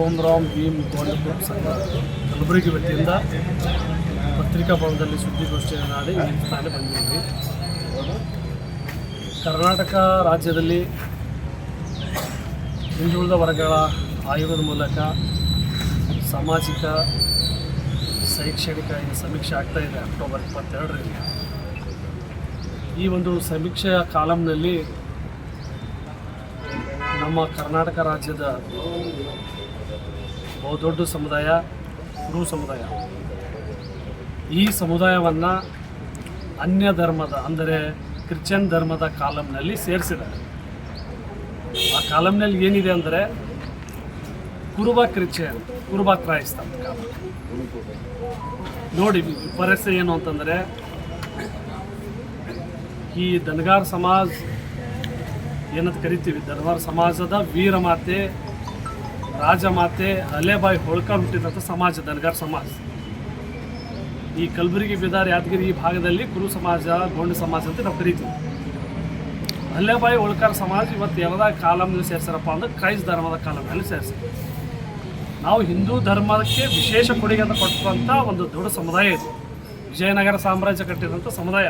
ಓಂ Ram Bhim group ಸಂಘ. ಕಲಬುರಗಿ ವತಿಯಿಂದ ಪತ್ರಿಕಾ ಭವನದಲ್ಲಿ ಸುದ್ದಿಗೋಷ್ಠಿಯನ್ನು ಮಾಡಿ ಈ ಸ್ಥಾನ ಬಂದಿದ್ದೀವಿ. ಕರ್ನಾಟಕ ರಾಜ್ಯದಲ್ಲಿ ಹಿಂದುಳಿದ ವರ್ಗಗಳ ಆಯೋಗದ ಮೂಲಕ ಸಾಮಾಜಿಕ ಶೈಕ್ಷಣಿಕ ಸಮೀಕ್ಷೆ ಆಗ್ತಾ ಇದೆ ಅಕ್ಟೋಬರ್ ಇಪ್ಪತ್ತೆರಡರಲ್ಲಿ. ಈ ಒಂದು ಸಮೀಕ್ಷೆಯ ಕಾಲಂನಲ್ಲಿ ನಮ್ಮ ಕರ್ನಾಟಕ ರಾಜ್ಯದ ಬಹುದೊಡ್ಡ ಸಮುದಾಯ, ಕುರು ಸಮುದಾಯ. ಈ ಸಮುದಾಯವನ್ನು ಅನ್ಯ ಧರ್ಮದ ಅಂದರೆ ಕ್ರಿಶ್ಚಿಯನ್ ಧರ್ಮದ ಕಾಲಂನಲ್ಲಿ ಸೇರಿಸಿದ್ದಾರೆ. ಆ ಕಾಲಂನಲ್ಲಿ ಏನಿದೆ ಅಂದರೆ ಕುರುಬ ಕ್ರಿಶ್ಚಿಯನ್ ಕುರುಬ ಕ್ರೈಸ್ತ ನೋಡಿ, ಪರಿಸ್ಥಿತಿ ಏನು ಅಂತಂದರೆ, ಈ ದನಗಾರ್ ಸಮಾಜ ಏನಂತ ಕರಿತೀವಿ? ದನಗಾರ್ ಸಮಾಜದ ವೀರಮಾತೆ ರಾಜಮಾತೆ ಅಲೆಬಾಯಿ ಹೋಳ್ಕರ್ ಹುಟ್ಟಿದಂಥ ಸಮಾಜ, ದನಗಾರ್ ಸಮಾಜ. ಈ ಕಲಬುರಗಿ, ಬಿದಾರ್, ಯಾದಗಿರಿ ಈ ಭಾಗದಲ್ಲಿ ಕುರು ಸಮಾಜ, ಗೊಂಡು ಸಮಾಜ ಅಂತ ನಾವು ಕರಿತೀವಿ. ಅಲ್ಲೇಬಾಯಿ ಹೊಳ್ಕಾರ್ ಸಮಾಜ ಇವತ್ತು ಯಾವ್ದಾಗ ಕಾಲಮ್ನಲ್ಲಿ ಸೇರ್ಸಾರಪ್ಪ ಅಂದ್ರೆ ಕ್ರೈಸ್ತ ಧರ್ಮದ ಕಾಲಮ್ನಲ್ಲಿ ಸೇರಿಸ್ತಾರೆ ನಾವು ಹಿಂದೂ ಧರ್ಮಕ್ಕೆ ವಿಶೇಷ ಕೊಡುಗೆಯನ್ನು ಕೊಟ್ಟಿರುವಂಥ ಒಂದು ದೊಡ್ಡ ಸಮುದಾಯ ಇದು. ವಿಜಯನಗರ ಸಾಮ್ರಾಜ್ಯ ಕಟ್ಟಿದಂಥ ಸಮುದಾಯ.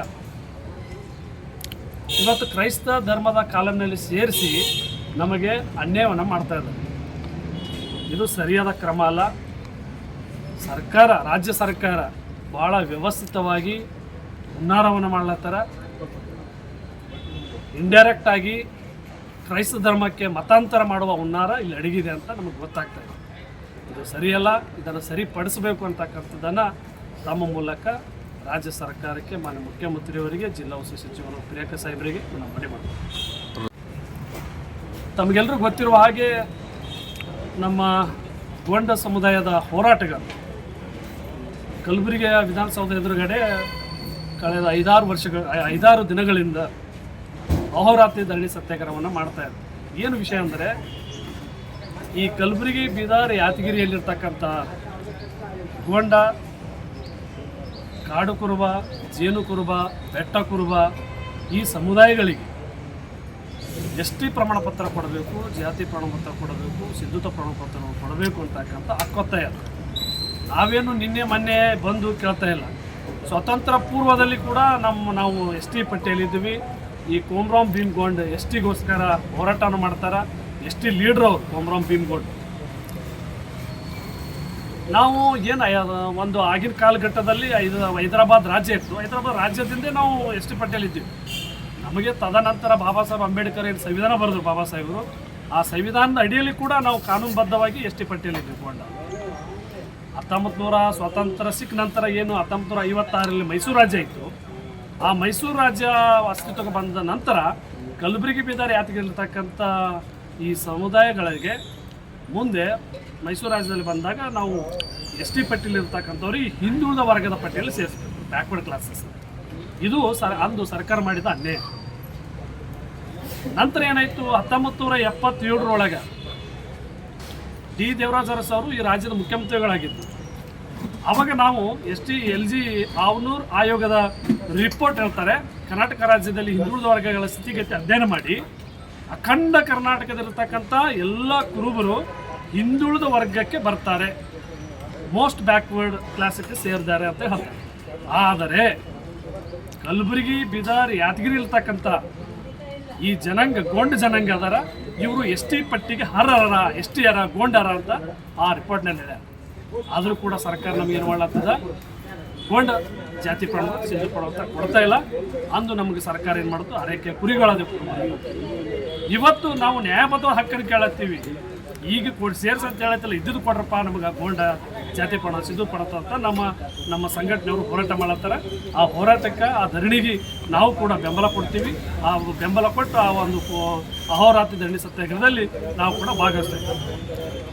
ಇವತ್ತು ಕ್ರೈಸ್ತ ಧರ್ಮದ ಕಾಲಂನಲ್ಲಿ ಸೇರಿಸಿ ನಮಗೆ ಅನ್ಯಾಯವನ್ನು ಮಾಡ್ತಾ ಇದ್ದಾರೆ. ಇದು ಸರಿಯಾದ ಕ್ರಮ ಅಲ್ಲ. ಸರ್ಕಾರ, ರಾಜ್ಯ ಸರ್ಕಾರ ಭಾಳ ವ್ಯವಸ್ಥಿತವಾಗಿ ಹುನ್ನಾರವನ್ನು ಮಾಡ್ಲತ್ತಾರ. ಇಂಡೈರೆಕ್ಟ್ ಆಗಿ ಕ್ರೈಸ್ತ ಧರ್ಮಕ್ಕೆ ಮತಾಂತರ ಮಾಡುವ ಹುನ್ನಾರ ಇಲ್ಲಿ ಅಡಗಿದೆ ಅಂತ ನಮಗೆ ಗೊತ್ತಾಗ್ತಾ ಇದೆ. ಇದು ಸರಿಯಲ್ಲ, ಇದನ್ನು ಸರಿಪಡಿಸಬೇಕು ಅಂತಕ್ಕಂಥದ್ದನ್ನು ತಮ್ಮ ಮೂಲಕ ರಾಜ್ಯ ಸರ್ಕಾರಕ್ಕೆ ಮಾನ್ಯ ಮುಖ್ಯಮಂತ್ರಿಯವರಿಗೆ, ಜಿಲ್ಲಾ ಉಸ್ತುವಾರಿ ಸಚಿವರು ಪ್ರಿಯಾಂಕ ಸಾಹೇಬರಿಗೆ ನಾನು ಮನವಿ ಮಾಡ್ತೀವಿ ತಮಗೆಲ್ಲರೂ ಗೊತ್ತಿರುವ ಹಾಗೆ ನಮ್ಮ ಗೊಂಡ ಸಮುದಾಯದ ಹೋರಾಟಗಾರರು ಕಲಬುರಗಿಯ ವಿಧಾನಸೌಧ ಎದುರುಗಡೆ ಕಳೆದ ಐದಾರು ವರ್ಷಗಳ ಐದಾರು ದಿನಗಳಿಂದ ಅಹೋರಾತ್ರಿ ಧರಣಿ ಸತ್ಯಾಗ್ರಹವನ್ನು ಮಾಡ್ತಾ ಇದ್ದಾರೆ. ಏನು ವಿಷಯ ಅಂದರೆ ಈ ಕಲಬುರಗಿ ಬೀದರ್ ಯಾದಗಿರಿಯಲ್ಲಿರ್ತಕ್ಕಂಥ ಗೋಂಡ, ಕಾಡು ಕುರುಬ, ಜೇನು ಕುರುಬ, ಬೆಟ್ಟ ಕುರುಬ ಈ ಸಮುದಾಯಗಳಿಗೆ ಎಸ್ ಟಿ ಪ್ರಮಾಣ ಪತ್ರ ಕೊಡಬೇಕು, ಜಾತಿ ಪ್ರಮಾಣ ಪತ್ರ ಕೊಡಬೇಕು, ಸಿದ್ಧತಾ ಪ್ರಮಾಣ ಪತ್ರ ಕೊಡಬೇಕು ಅಂತಕ್ಕಂಥ ಅಕ್ಕೊತ್ತಾಯ ನಾವೇನು ನಿನ್ನೆ, ಮೊನ್ನೆ ಬಂದು ಕೇಳ್ತಾ ಇಲ್ಲ. ಸ್ವತಂತ್ರ ಪೂರ್ವದಲ್ಲಿ ಕೂಡ ನಮ್ಮ, ನಾವು ಎಸ್ ಟಿ ಪಟ್ಟಿಯಲ್ಲಿದ್ದೀವಿ. ಈ ಕೋಮ್ರಾಮ್ ಭೀಮ್ ಗೋಂಡ್ ಎಸ್ ಟಿಗೋಸ್ಕರ ಹೋರಾಟವನ್ನು ಮಾಡ್ತಾರೆ. ಎಸ್ ಟಿ ಲೀಡ್ರ್ ಅವರು ಭೀಮ್ ಗೋಂಡ್ ನಾವು ಏನು ಒಂದು ಆಗಿನ ಕಾಲಘಟ್ಟದಲ್ಲಿ ಐದು ಹೈದರಾಬಾದ್ ರಾಜ್ಯ ಇತ್ತು. ಹೈದರಾಬಾದ್ ರಾಜ್ಯದಿಂದ ನಾವು ಎಸ್ ಟಿ ಪಟ್ಟಿಯಲ್ಲಿದ್ದೀವಿ ನಮಗೆ ತದನಂತರ ಬಾಬಾ ಸಾಹೇಬ್ ಅಂಬೇಡ್ಕರ್ ಏನು ಸಂವಿಧಾನ ಬರೆದ್ರು ಬಾಬಾ ಸಾಹೇಬರು. ಆ ಸಂವಿಧಾನದ ಅಡಿಯಲ್ಲಿ ಕೂಡ ನಾವು ಕಾನೂನುಬದ್ಧವಾಗಿ ಎಸ್ ಟಿ ಪಟ್ಟಿಯಲ್ಲಿದ್ದೀವಿ ಕೊಂಡ. ಹತ್ತೊಂಬತ್ತು ನೂರ ಸ್ವಾತಂತ್ರ್ಯ ಸಿಕ್ಕ ನಂತರ ಏನು ಹತ್ತೊಂಬತ್ತು ನೂರ ಐವತ್ತಾರರಲ್ಲಿ ಮೈಸೂರು ರಾಜ್ಯ ಇತ್ತು. ಆ ಮೈಸೂರು ರಾಜ್ಯ ಅಸ್ತಿತ್ವಕ್ಕೆ ಬಂದ ನಂತರ ಕಲಬುರಗಿ ಬೀದರ್ ಯಾತಗಿರ್ತಕ್ಕಂಥ ಈ ಸಮುದಾಯಗಳಿಗೆ ಮುಂದೆ ಮೈಸೂರು ರಾಜ್ಯದಲ್ಲಿ ಬಂದಾಗ ನಾವು ಎಸ್ ಟಿ ಪಟ್ಟಿಲಿರ್ತಕ್ಕಂಥವ್ರಿಗೆ ಹಿಂದುಳಿದ ವರ್ಗದ ಪಟ್ಟಿಯಲ್ಲಿ ಸೇರಿಸ್ಬೇಕು. ಬ್ಯಾಕ್ವರ್ಡ್ ಕ್ಲಾಸಸ್ ಇದು ಸರ್, ಅಂದು ಸರ್ಕಾರ ಮಾಡಿದ ಅನ್ಯಾಯ. ನಂತರ ಏನಾಯಿತು? ಹತ್ತೊಂಬತ್ತು ನೂರ ಎಪ್ಪತ್ತೇಳರೊಳಗೆ ಡಿ. ದೇವರಾಜ ಅರಸ್ ಅವರು ಈ ರಾಜ್ಯದ ಮುಖ್ಯಮಂತ್ರಿಗಳಾಗಿದ್ದರು. ಅವಾಗ ನಾವು S T, L G Havanur ಆಯೋಗದ ರಿಪೋರ್ಟ್ ಹೇಳ್ತಾರೆ. ಕರ್ನಾಟಕ ರಾಜ್ಯದಲ್ಲಿ ಹಿಂದುಳಿದ ವರ್ಗಗಳ ಸ್ಥಿತಿಗತಿ ಅಧ್ಯಯನ ಮಾಡಿ. ಅಖಂಡ ಕರ್ನಾಟಕದಲ್ಲಿರ್ತಕ್ಕಂಥ ಎಲ್ಲ ಕುರುಬರು ಹಿಂದುಳಿದ ವರ್ಗಕ್ಕೆ ಬರ್ತಾರೆ. ಮೋಸ್ಟ್ ಬ್ಯಾಕ್ವರ್ಡ್ ಕ್ಲಾಸಿಗೆ ಸೇರಿದ್ದಾರೆ ಅಂತ ಹೇಳ್ತಾರೆ. ಆದರೆ ಕಲಬುರಗಿ, ಬೀದರ್, ಯಾದಗಿರಿ ಇರ್ತಕ್ಕಂಥ ಈ ಜನಾಂಗ, ಗೊಂಡ ಜನಾಂಗ ಅದರ, ಇವರು ಎಸ್ ಟಿ ಪಟ್ಟಿಗೆ ಹರರ ಎಸ್ ಟಿ ಅರ ಗೊಂಡರ ಅಂತ ಆ ರಿಪೋರ್ಟ್ನಲ್ಲಿ ಆದರೂ ಕೂಡ ಸರ್ಕಾರ ನಮಗೆ ಏನು ಮಾಡ್ಲತ್ತದ? ಗೋಂಡ ಜಾತಿ ಪ್ರಮಾಣ, ಸಿಂಧು ಪ್ರಮಾಣ ಕೊಡ್ತಾ ಇಲ್ಲ. ಅಂದು ನಮಗೆ ಸರ್ಕಾರ ಏನು ಮಾಡುತ್ತೋ? ಅರೆಕೆ ಕುರಿಗಳದು ಇವತ್ತು ನಾವು ನ್ಯಾಯಬದ್ಧ ಹಕ್ಕನ್ನು ಕೇಳತ್ತೀವಿ. ಈಗ ಕೊಡ್, ಸೇರ್ಸ್ ಅಂತ ಹೇಳತ್ತಲ್ಲ, ಇದ್ದಿದ್ದು ಕೊಡ್ರಪ್ಪ ನಮಗೆ ಗೋಂಡ ಜಾತಿ ಪಣ ಸಿದ್ದು ಪಡತ ಅಂತ ನಮ್ಮ ನಮ್ಮ ಸಂಘಟನೆಯವರು ಹೋರಾಟ ಮಾಡತ್ತಾರೆ. ಆ ಹೋರಾಟಕ್ಕೆ, ಆ ಧರಣಿಗೆ ನಾವು ಕೂಡ ಬೆಂಬಲ ಕೊಡ್ತೀವಿ. ಆ ಬೆಂಬಲ ಕೊಟ್ಟು ಆ ಒಂದು ಅಹೋರಾತ್ರಿ ಧರಣಿ ಸತ್ಯಾಗ್ರಹದಲ್ಲಿ ನಾವು ಕೂಡ ಭಾಗವಹಿಸ್ತಾ ಇದ್ದೀವಿ.